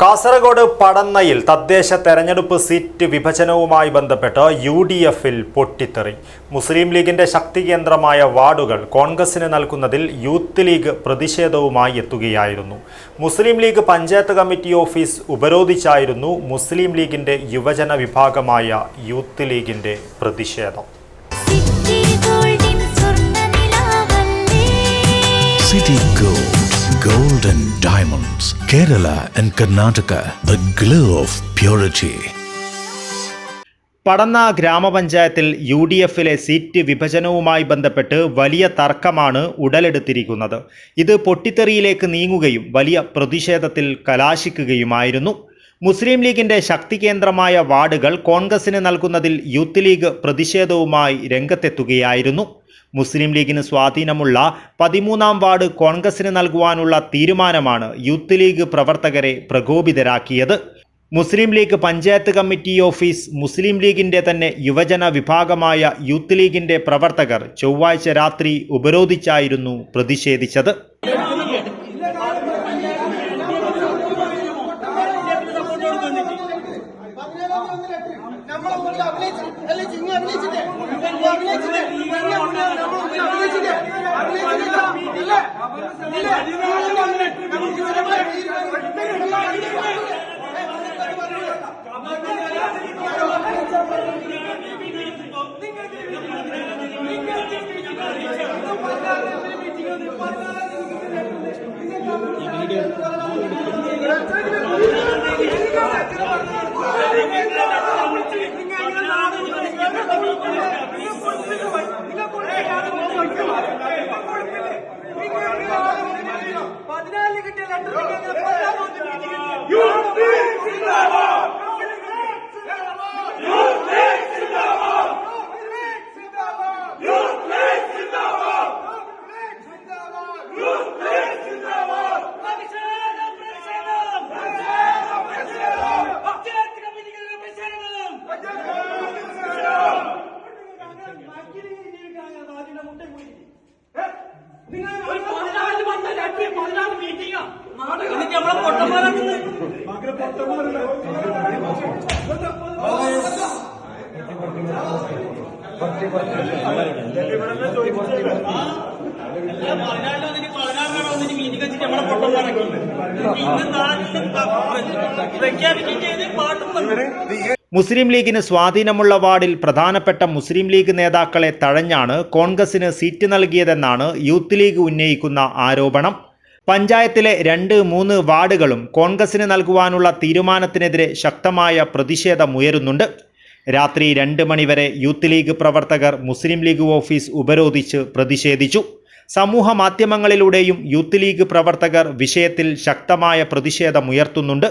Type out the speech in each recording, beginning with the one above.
കാസർഗോഡ് പടന്നയിൽ തദ്ദേശ തെരഞ്ഞെടുപ്പ് സീറ്റ് വിഭജനവുമായി ബന്ധപ്പെട്ട് യു ഡി എഫിൽ പൊട്ടിത്തെറി. മുസ്ലിം ലീഗിന്റെ ശക്തി കേന്ദ്രമായ വാർഡുകൾ കോൺഗ്രസിന് നൽകുന്നതിൽ യൂത്ത് ലീഗ് പ്രതിഷേധവുമായി എത്തുകയായിരുന്നു. മുസ്ലിം ലീഗ് പഞ്ചായത്ത് കമ്മിറ്റി ഓഫീസ് ഉപരോധിച്ചായിരുന്നു മുസ്ലിം ലീഗിന്റെ യുവജന വിഭാഗമായ യൂത്ത് ലീഗിന്റെ പ്രതിഷേധം. Diamonds, and Karnataka the glow of purity. Padanna ഗ്രാമപഞ്ചായത്തിൽ യു ഡി എഫിലെ സീറ്റ് വിഭജനവുമായി ബന്ധപ്പെട്ട് വലിയ തർക്കമാണ് ഉടലെടുത്തിരിക്കുന്നത്. ഇത് പൊട്ടിത്തെറിയിലേക്ക് നീങ്ങുകയും വലിയ പ്രതിഷേധത്തിൽ കലാശിക്കുകയുമായിരുന്നു. മുസ്ലിം ലീഗിന്റെ ശക്തി കേന്ദ്രമായ വാർഡുകൾ കോൺഗ്രസിന് നൽകുന്നതിൽ യൂത്ത് ലീഗ് പ്രതിഷേധവുമായി രംഗത്തെത്തുകയായിരുന്നു. മുസ്ലിം ലീഗിന് സ്വാധീനമുള്ള പതിമൂന്നാം വാർഡ് കോൺഗ്രസിന് നൽകുവാനുള്ള തീരുമാനമാണ് യൂത്ത് ലീഗ് പ്രവർത്തകരെ പ്രകോപിതരാക്കിയത്. മുസ്ലിം league panchayat committee office Muslim ലീഗിന്റെ തന്നെ യുവജന വിഭാഗമായ യൂത്ത് ലീഗിന്റെ പ്രവർത്തകർ ചൊവ്വാഴ്ച രാത്രി ഉപരോധിച്ചായിരുന്നു പ്രതിഷേധിച്ചത്. നമ്മളെ മുന്നിൽ അഭിനയിച്ച് അല്ലെ ചിങ്ങ അഭിനയിച്ചിട്ടേ ഇങ്ങ് അഭിനയിച്ചിട്ടേ ഇങ്ങ് മുന്നിൽ നമ്മളെ മുന്നിൽ അഭിനയിച്ചിട്ടേ അഭിനയിച്ചിട്ടില്ല ഇല്ല ഇല്ല നമുക്ക് ഒരു പതിനാല് വന്ന ലെറ്റർ പതിനാല് മീറ്റിംഗാ എന്നിട്ട് നമ്മളെ പൊട്ടന്മാരാക്കുന്നത് വന്നിട്ട് പതിനാറിനാണ് മീറ്റിംഗ് വെച്ചിട്ട് നമ്മളെ പൊട്ടന്മാരാക്കി. ഇന്ന് നാളെ പ്രഖ്യാപിക്കുകയും ചെയ്ത് പാട്ടും മുസ്ലിം ലീഗിന് സ്വാധീനമുള്ള വാർഡിൽ പ്രധാനപ്പെട്ട മുസ്ലിം ലീഗ് നേതാക്കളെ തഴഞ്ഞാണ് കോൺഗ്രസിന് സീറ്റ് നൽകിയതെന്നാണ് യൂത്ത് ലീഗ് ഉന്നയിക്കുന്ന ആരോപണം. പഞ്ചായത്തിലെ രണ്ട് മൂന്ന് വാർഡുകളും കോൺഗ്രസിന് നൽകുവാനുള്ള തീരുമാനത്തിനെതിരെ ശക്തമായ പ്രതിഷേധമുയരുന്നുണ്ട്. രാത്രി രണ്ട് മണിവരെ യൂത്ത് ലീഗ് പ്രവർത്തകർ മുസ്ലിം ലീഗ് ഓഫീസ് ഉപരോധിച്ച് പ്രതിഷേധിച്ചു. സമൂഹ മാധ്യമങ്ങളിലൂടെയും യൂത്ത് ലീഗ് പ്രവർത്തകർ വിഷയത്തിൽ ശക്തമായ പ്രതിഷേധമുയർത്തുന്നുണ്ട്.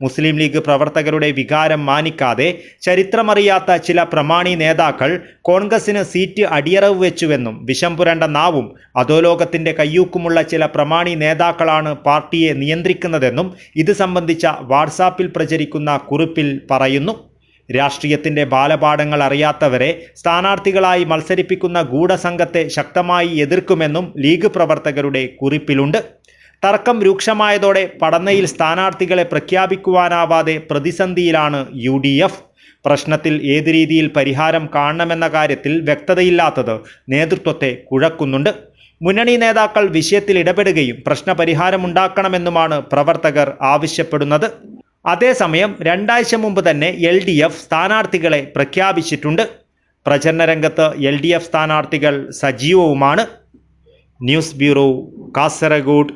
മുസ്ലിം ലീഗ് പ്രവർത്തകരുടെ വികാരം മാനിക്കാതെ ചരിത്രമറിയാത്ത ചില പ്രമാണി നേതാക്കൾ കോൺഗ്രസിന് സീറ്റ് അടിയറവ് വെച്ചുവെന്നും വിഷം പുരണ്ട നാവും അധോലോകത്തിന്റെ കയ്യൂക്കുമുള്ള ചില പ്രമാണി നേതാക്കളാണ് പാർട്ടിയെ നിയന്ത്രിക്കുന്നതെന്നും ഇത് സംബന്ധിച്ച വാട്സാപ്പിൽ പ്രചരിക്കുന്ന കുറിപ്പിൽ പറയുന്നു. രാഷ്ട്രീയത്തിന്റെ ബാലപാഠങ്ങൾ അറിയാത്തവരെ സ്ഥാനാർത്ഥികളായി മത്സരിപ്പിക്കുന്ന ഗൂഢസംഘത്തെ ശക്തമായി എതിർക്കുമെന്നും ലീഗ് പ്രവർത്തകരുടെ കുറിപ്പിലുണ്ട്. തർക്കം രൂക്ഷമായതോടെ പടന്നയിൽ സ്ഥാനാർത്ഥികളെ പ്രഖ്യാപിക്കുവാനാവാതെ പ്രതിസന്ധിയിലാണ് യു ഡി എഫ്. പ്രശ്നത്തിൽ ഏത് രീതിയിൽ പരിഹാരം കാണണമെന്ന കാര്യത്തിൽ വ്യക്തതയില്ലാത്തത് നേതൃത്വത്തെ കുഴക്കുന്നുണ്ട്. മുന്നണി നേതാക്കൾ വിഷയത്തിൽ ഇടപെടുകയും പ്രശ്നപരിഹാരമുണ്ടാക്കണമെന്നുമാണ് പ്രവർത്തകർ ആവശ്യപ്പെടുന്നത്. അതേസമയം രണ്ടാഴ്ച മുമ്പ് തന്നെ എൽ ഡി എഫ് സ്ഥാനാർത്ഥികളെ പ്രഖ്യാപിച്ചിട്ടുണ്ട്. പ്രചരണ രംഗത്ത് എൽ ഡി എഫ് സ്ഥാനാർത്ഥികൾ സജീവവുമാണ്. News bureau Kasaragod.